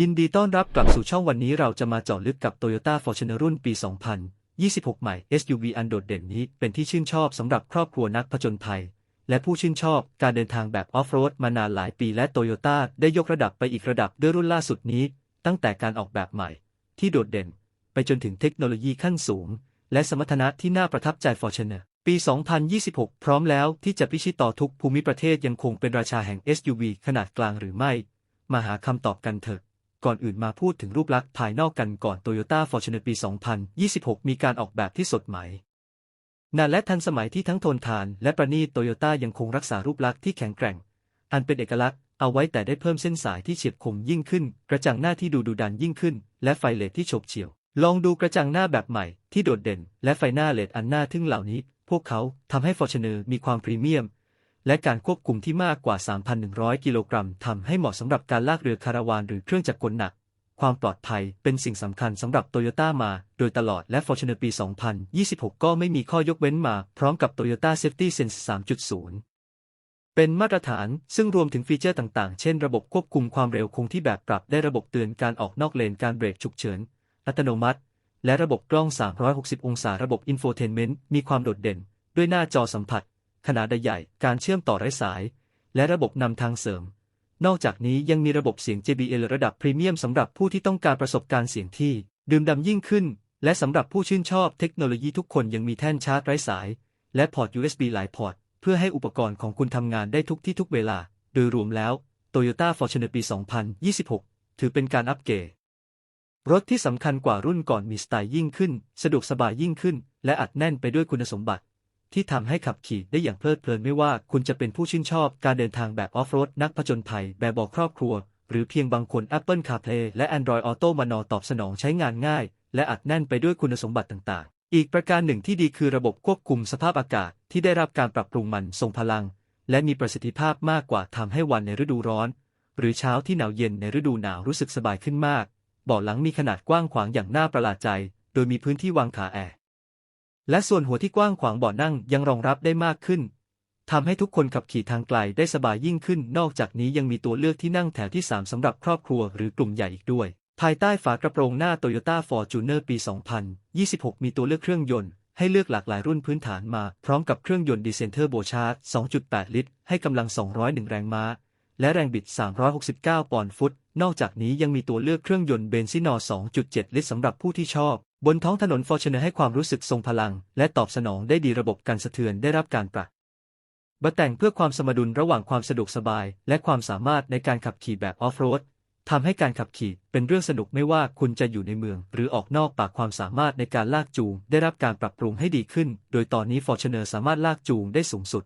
ยินดีต้อนรับกลับสู่ช่องวันนี้เราจะมาเจาะลึกกับ Toyota Fortuner รุ่นปี 2026 ใหม่ SUV อันโดดเด่นนี้เป็นที่ชื่นชอบสำหรับครอบครัวนักผจญภัย และผู้ชื่นชอบการเดินทางแบบออฟโรดมานานหลายปีและ Toyota ได้ยกระดับไปอีกระดับด้วยรุ่นล่าสุดนี้ ตั้งแต่การออกแบบใหม่ ที่โดดเด่น ไปจนถึงเทคโนโลยีขั้นสูง และสมรรถนะที่น่าประทับใจ Fortuner ปี 2026 พร้อมแล้วที่จะพิชิตต่อทุกภูมิประเทศยังคงเป็นราชาแห่ง SUV ขนาดกลางหรือไม่ มาหาคำตอบกันเถอะ ก่อนอื่นมาพูดถึงรูปลักษณ์ภายนอกกันก่อน Toyota Fortuner ปี 2026 มีการออกแบบที่สดใหม่นานและทันสมัยที่ทั้งทนทาน และประณีตโตโยต้ายังคงรักษารูปลักษณ์ที่แข็งแกร่ง อันเป็นเอกลักษณ์เอาไว้แต่ได้เพิ่มเส้นสายที่เฉียบคมยิ่งขึ้น กระจังหน้าที่ดูดุดันยิ่งขึ้น และไฟเลดที่โฉบเฉี่ยว ลองดูกระจังหน้าแบบใหม่ที่โดดเด่น และไฟหน้าเลดอันน่าทึ่งเหล่านี้ พวกเขาทำให้ Fortuner มีความพรีเมียม และการควบคุมที่มากกว่า 3,100 กิโลกรัมทำให้เหมาะสำหรับการลากเรือคาราวานหรือเครื่องจักรกลหนัก ความปลอดภัยเป็นสิ่งสำคัญสำหรับ Toyota มา โดยตลอดและ Fortuner ปี 2026 ก็ไม่มีข้อยกเว้นมา พร้อมกับ Toyota Safety Sense 3.0เป็นมาตรฐานซึ่งรวมถึงฟีเจอร์ต่างๆ เช่นระบบควบคุมความเร็วคงที่แบบปรับได้ระบบเตือนการออกนอกเลนการเบรกฉุกเฉิน อัตโนมัติ และระบบกล้อง 360 องศาระบบ Infotainment มีความโดดเด่น ด้วยหน้าจอสัมผัส ขนาดใหญ่การเชื่อมต่อไร้สาย และระบบนำทางเสริม นอกจากนี้ยังมีระบบเสียง JBL ระดับพรีเมียมสำหรับผู้ที่ต้องการประสบการณ์เสียงที่ ดื่มด่ำยิ่งขึ้น และสำหรับผู้ชื่นชอบเทคโนโลยีทุกคนยังมีแท่นชาร์จไร้สาย และพอร์ต USB หลายพอร์ต เพื่อให้อุปกรณ์ของคุณทำงานได้ทุกที่ทุกเวลา โดยรวมแล้ว Toyota Fortuner ปี 2026 ถือเป็นการอัปเกรดรถที่สำคัญกว่ารุ่นก่อนมีสไตล์ยิ่งขึ้น สะดวกสบายยิ่งขึ้น และอัดแน่นไปด้วยคุณสมบัติ ที่ทำให้ขับขี่ได้อย่างเพลิดเพลินไม่ว่าคุณจะเป็นผู้ชื่นชอบการเดินทางแบบออฟโรดนักผจญภัยแบบบอกครอบครัว หรือเพียงบางคน Apple CarPlay และ Android Auto มานอตอบสนองใช้งานง่าย และอัดแน่นไปด้วยคุณสมบัติต่างๆ อีกประการหนึ่งที่ดีคือระบบควบคุมสภาพอากาศที่ได้รับการปรับปรุงมันทรงพลัง และมีประสิทธิภาพมากกว่าทำให้วันในฤดูร้อน หรือเช้าที่หนาวเย็นในฤดูหนาวรู้สึกสบายขึ้นมากเบาะหลังมีขนาดกว้างขวางอย่างน่าประหลาดใจ โดยมีพื้นที่วางขาแอร์ และส่วนหัวที่กว้างขวางเบาะนั่งยังรองรับได้มากขึ้นทำให้ทุกคนขับขี่ทางไกลได้สบายยิ่งขึ้น นอกจากนี้ยังมีตัวเลือกที่นั่งแถวที่ 3 สำหรับครอบครัวหรือกลุ่มใหญ่อีกด้วย ภายใต้ฝากระโปรงหน้า Toyota Fortuner ปี 2026 มีตัวเลือกเครื่องยนต์ ให้เลือกหลากหลายรุ่นพื้นฐานมา พร้อมกับเครื่องยนต์ดีเซลเทอร์โบชาร์จ2.8 ลิตร ให้กำลัง 201 แรงม้า และแรงบิด 369 ปอนด์ฟุต นอกจากนี้ยังมีตัวเลือกเครื่องยนต์เบนซินอ2.7 ลิตรสำหรับผู้ที่ชอบ บนท้องถนน Fortuner ให้ความรู้สึกทรงพลัง และตอบสนองได้ดีระบบการสะเทือนได้รับการปรับบัแต่งเพื่อความสมดุลระหว่างความสะดวกสบาย และความสามารถในการขับขี่แบบออฟโรดทำให้การขับขี่เป็นเรื่องสนุกไม่ว่าคุณจะอยู่ในเมือง หรือออกนอกปากความสามารถในการลากจูง ได้รับการปรับปรุงให้ดีขึ้น โดยตอนนี้ Fortuner สามารถลากจูงได้สูงสุด